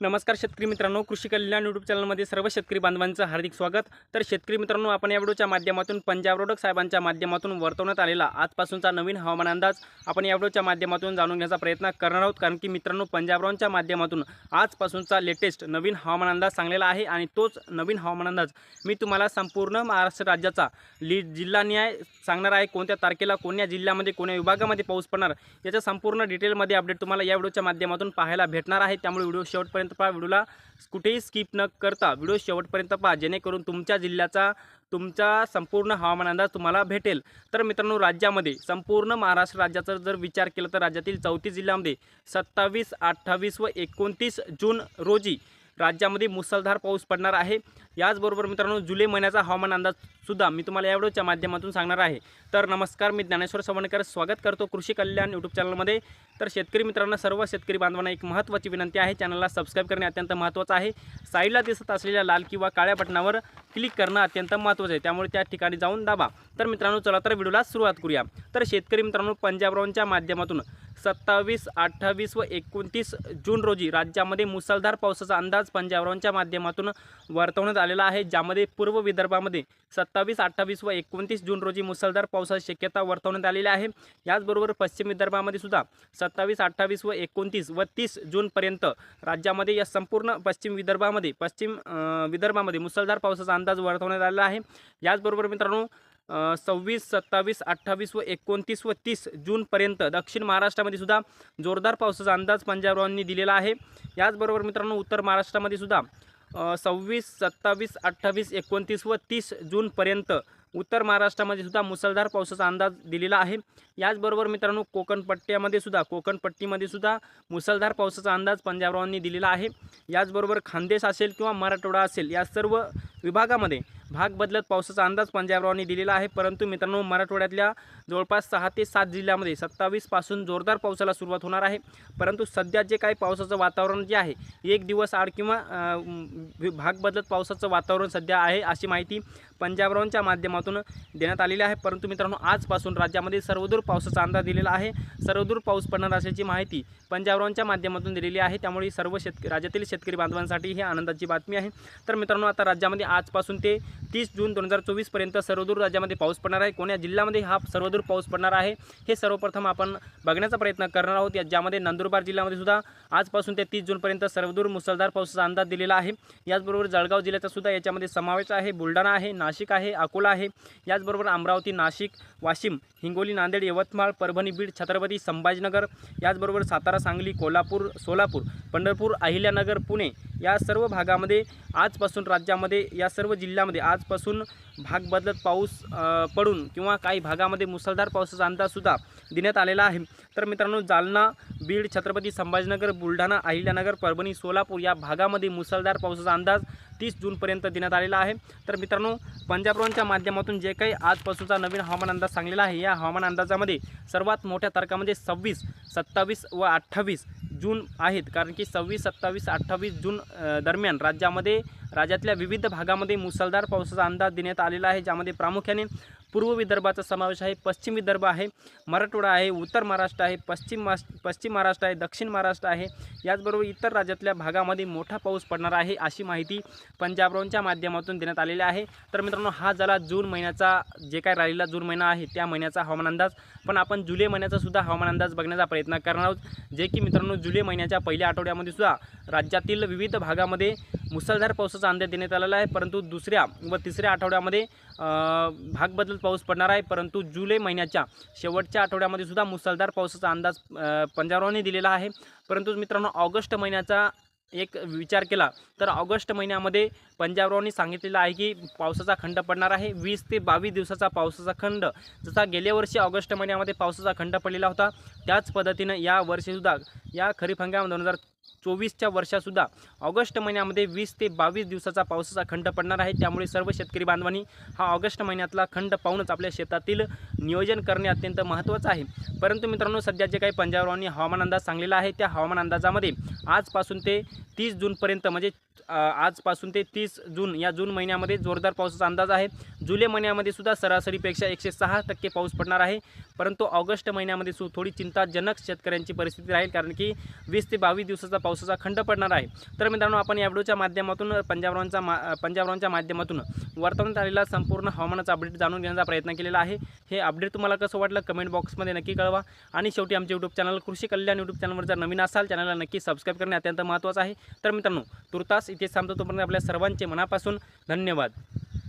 नमस्कार शेतकरी मित्रांनो कृषी कल्याण यूट्यूब चॅनलमध्ये सर्व शेतकरी बांधवांचं हार्दिक स्वागत. तर शेतकरी मित्रांनो आपण या व्हिडिओच्या माध्यमातून पंजाब रोडक साहेबांच्या माध्यमातून वर्तवण्यात आलेला आजपासूनचा नवीन हवामान अंदाज आपण या व्हिडिओच्या माध्यमातून जाणून घेण्याचा प्रयत्न करणार आहोत. कारण की मित्रांनो पंजाब माध्यमातून आजपासूनचा लेटेस्ट नवीन हवामान अंदाज सांगलेला आहे आणि तोच नवीन हवामान अंदाज मी तुम्हाला संपूर्ण महाराष्ट्र राज्याचा ली जिल्हा न्याय सांगणार आहे. कोणत्या तारखेला कोणत्या जिल्ह्यामध्ये कोणत्या विभागामध्ये पाऊस पडणार याच्या संपूर्ण डिटेलमध्ये अपडेट तुम्हाला या व्हिडिओच्या माध्यमातून पाहायला भेटणार आहे. त्यामुळे व्हिडिओ शेवटपर्यंत पहा व्हिडिओला कुठेही स्किप न करता व्हिडिओ शेवटपर्यंत पहा जेणेकरून तुमच्या जिल्ह्याचा तुमचा संपूर्ण हवामान अंदाज तुम्हाला भेटेल. तर मित्रांनो राज्यामध्ये संपूर्ण महाराष्ट्र राज्याचा जर विचार केला तर राज्यातील चौतीस जिल्ह्यामध्ये सत्तावीस अठ्ठावीस व एकोणतीस जून रोजी राज्यामध्ये मुसळधार पाऊस पडणार आहे. याचबरोबर मित्रांनो जुलै महिन्याचा हवामान अंदाजसुद्धा मी तुम्हाला या व्हिडिओच्या माध्यमातून सांगणार आहे. तर नमस्कार मी ज्ञानेश्वर सवणकर. स्वागत करतो कृषी कल्याण यूट्यूब चॅनलमध्ये तर शेतकरी मित्रांना सर्व शेतकरी बांधवांना एक महत्त्वाची विनंती आहे. चॅनलला सबस्क्राईब करणे अत्यंत महत्त्वाचं आहे. साईडला दिसत असलेल्या लाल किंवा काळ्या बटनावर क्लिक करणं अत्यंत महत्त्वाचं आहे. त्यामुळे त्या ठिकाणी जाऊन दाबा. तर मित्रांनो चला तर व्हिडिओला सुरुवात करूया. तर शेतकरी मित्रांनो पंजाबरावांच्या माध्यमातून सत्तावीस अठ्ठावीस व एकोणतीस जून रोजी राज्यामध्ये मुसळधार पावसाचा अंदाज पंजाबरावांच्या माध्यमातून वर्तवण्यात आलेला आहे. ज्यामध्ये पूर्व विदर्भामध्ये सत्तावीस अठ्ठावीस व एकोणतीस जून रोजी मुसळधार पावसाची शक्यता वर्तवण्यात आलेली आहे. याचबरोबर पश्चिम विदर्भामध्ये सुद्धा सत्तावीस अठ्ठावीस व एकोणतीस व तीस जूनपर्यंत राज्यामध्ये या संपूर्ण पश्चिम विदर्भामध्ये पश्चिम विदर्भामध्ये मुसळधार पावसाचा अंदाज वर्तवण्यात आलेला आहे. याचबरोबर मित्रांनो सव्वीस सत्तावीस अठ्ठावीस व एकोणतीस व तीस जूनपर्यंत दक्षिण महाराष्ट्रामध्ये सुद्धा जोरदार पावसाचा अंदाज पंजाबरावांनी दिलेला आहे. याचबरोबर मित्रांनो उत्तर महाराष्ट्रामध्ये सुद्धा सव्वीस सत्तावीस अठ्ठावीस एकोणतीस व तीस जूनपर्यंत उत्तर महाराष्ट्रामध्ये सुद्धा मुसळधार पावसाचा अंदाज दिलेला आहे. याचबरोबर मित्रांनो कोकण पट्ट्यामध्ये सुद्धा कोकण पट्टीमध्ये सुद्धा मुसळधार पावसाचा अंदाज पंजाबरावांनी दिलेला आहे. याचबरोबर खानदेश असेल किंवा मराठवाडा असेल या सर्व विभागामध्ये भाग बदलत पावसाचा अंदाज पंजाबरावांनी दिलेला आहे. परंतु मित्रांनो मराठवाड्यातल्या जवळपास सहा ते सात जिल्ह्यामध्ये सत्तावीसपासून जोरदार पावसाला सुरुवात होणार आहे. परंतु सध्या जे काही पावसाचं वातावरण जे आहे एक दिवस आड किंवा भाग बदलत पावसाचं वातावरण सध्या आहे अशी माहिती पंजाबरावांच्या माध्यमातून देण्यात आलेली आहे. परंतु मित्रांनो आजपासून राज्यामध्ये सर्वदूर पावसाचा अंदाज दिलेला आहे. सर्वदूर पाऊस पडणार असल्याची माहिती पंजाबरावांच्या माध्यमातून दिलेली आहे. त्यामुळे सर्व शेतकरी राज्यातील शेतकरी बांधवांसाठी ही आनंदाची बातमी आहे. तर मित्रांनो आता राज्यामध्ये आजपासून ते तीस जून दोन हजार चोवीसपर्यंत सर्वदूर राज्यामध्ये पाऊस पडणार आहे. कोण्या जिल्ह्यामध्ये हा सर्वदूर पाऊस पडणार आहे हे सर्वप्रथम आपण बघण्याचा प्रयत्न करणार आहोत. या ज्यामध्ये नंदुरबार जिल्ह्यामध्ये सुद्धा आजपासून ते तीस जूनपर्यंत सर्वदूर मुसळधार पावसाचा अंदाज दिलेला आहे. याचबरोबर जळगाव जिल्ह्याचा सुद्धा याच्यामध्ये समावेश आहे. बुलढाणा आहे नाशिक आहे अकोला आहे. याचबरोबर अमरावती नाशिक वाशिम हिंगोली नांदेड यवतमाळ परभणी बीड छत्रपती संभाजीनगर याचबरोबर सातारा सांगली कोल्हापूर सोलापूर पंढरपूर अहिल्यानगर पुणे या सर्व भागामध्ये आजपासून राज्यामध्ये या सर्व जिल्ह्यामध्ये आजपासून भाग बदलत पाऊस पडून किंवा काही भागामध्ये मुसळधार पावसाचा अंदाजसुद्धा देण्यात आलेला आहे. तर मित्रांनो जालना बीड छत्रपती संभाजीनगर बुलढाणा अहिल्यानगर परभणी सोलापूर या भागामध्ये मुसळधार पावसाचा अंदाज तीस जूनपर्यंत देण्यात आलेला आहे. तर मित्रांनो पंजाबरोनच्या माध्यमातून जे काही आजपासूनचा नवीन हवामान अंदाज सांगलेला आहे या हवामान अंदाजामध्ये सर्वात मोठ्या तारखामध्ये सव्वीस सत्तावीस व अठ्ठावीस जून आहेत. कारण की सव्वीस सत्तावीस अठ्ठावीस जून दरम्यान राज्यामध्ये राज्यातल्या विविध भागामध्ये मुसळधार पावसाचा अंदाज देण्यात आलेला आहे ज्यामध्ये प्रामुख्याने पूर्व विदर्भाचा समावेश आहे पश्चिम विदर्भ आहे मराठवाडा आहे उत्तर महाराष्ट्र आहे पश्चिम पश्चिम महाराष्ट्र आहे दक्षिण महाराष्ट्र आहे. याचबरोबर इतर राज्यातल्या भागामध्ये मोठा पाऊस पडणार आहे अशी माहिती पंजाबरावच्या माध्यमातून देण्यात आलेली आहे. तर मित्रांनो हा झाला जून महिन्याचा जे काय राहिलेला जून महिना आहे त्या महिन्याचा हवामान अंदाज. पण आपण जुलै महिन्याचा सुद्धा हवामान अंदाज बघण्याचा प्रयत्न करणार आहोत. जे की मित्रांनो जुलै महिन्याच्या पहिल्या आठवड्यामध्ये सुद्धा राज्यातील विविध भागामध्ये मुसळधार पावसाचा अंदाज देण्यात आलेला आहे. परंतु दुसऱ्या व तिसऱ्या आठवड्यामध्ये भाग बदलत पाऊस पडणार आहे. परंतु जुलै महिन्याच्या शेवटच्या आठवड्यामध्ये सुद्धा मुसळधार पावसाचा अंदाज अ, दिलेला आहे. परंतु मित्रांनो ऑगस्ट महिन्याचा एक विचार केला तर ऑगस्ट महिन्यामध्ये पंजाबरावांनी सांगितलेलं आहे की पावसाचा खंड पडणार आहे. वीस ते बावीस दिवसाचा पावसाचा खंड. जसा गेल्या वर्षी ऑगस्ट महिन्यामध्ये पावसाचा खंड पडलेला होता त्याच पद्धतीनं या वर्षीसुद्धा या खरीप हंगाम दोन हजार चोवीसच्या वर्षासुद्धा ऑगस्ट महिन्यामध्ये वीस ते बावीस दिवसाचा पावसाचा खंड पडणार आहे. त्यामुळे सर्व शेतकरी बांधवांनी हा ऑगस्ट महिन्यातला खंड पाहूनच आपल्या शेतातील नियोजन करणे अत्यंत महत्त्वाचं आहे. परंतु मित्रांनो सध्या जे काही पंजाबरावांनी हवामान अंदाज सांगलेला आहे त्या हवामान अंदाजामध्ये आजपासून ते तीस जूनपर्यंत म्हणजे आजपासून ते तीस जून या जून महिन्यामध्ये जोरदार पावसाचा अंदाज आहे. जुलै महिन्यामध्ये सुद्धा सरासरीपेक्षा एकशे सहा टक्के पाऊस पडणार आहे. परंतु ऑगस्ट महिन्यामध्ये सु थोडी चिंताजनक शेतकऱ्यांची परिस्थिती राहील कारण की वीस ते बावीस दिवसाचा दिवसाचा पावसाचा खंड पडणार आहे. तर मित्रांनो आपण या व्हिडिओच्या माध्यमातून पंजाबरावांचा मा पंजाबरावांच्या माध्यमातून वर्तवण्यात आलेला संपूर्ण हवामानाचा अपडेट जाणून घेण्याचा प्रयत्न केलेला आहे. हे अपडेट तुम्हाला कसं वाटलं कमेंट बॉक्समध्ये नक्की कळवा. आणि शेवटी आमचे यूट्यूब चॅनल कृषी कल्याण यूट्यूब चॅनलवर जर नवीन असाल चॅनलला नक्की सबस्क्राईब करणे अत्यंत महत्त्वाचं आहे. तर मित्रांनो तुर्तास इथे थांबतो. तोपर्यंत आपल्या सर्वांचे मनापासून धन्यवाद.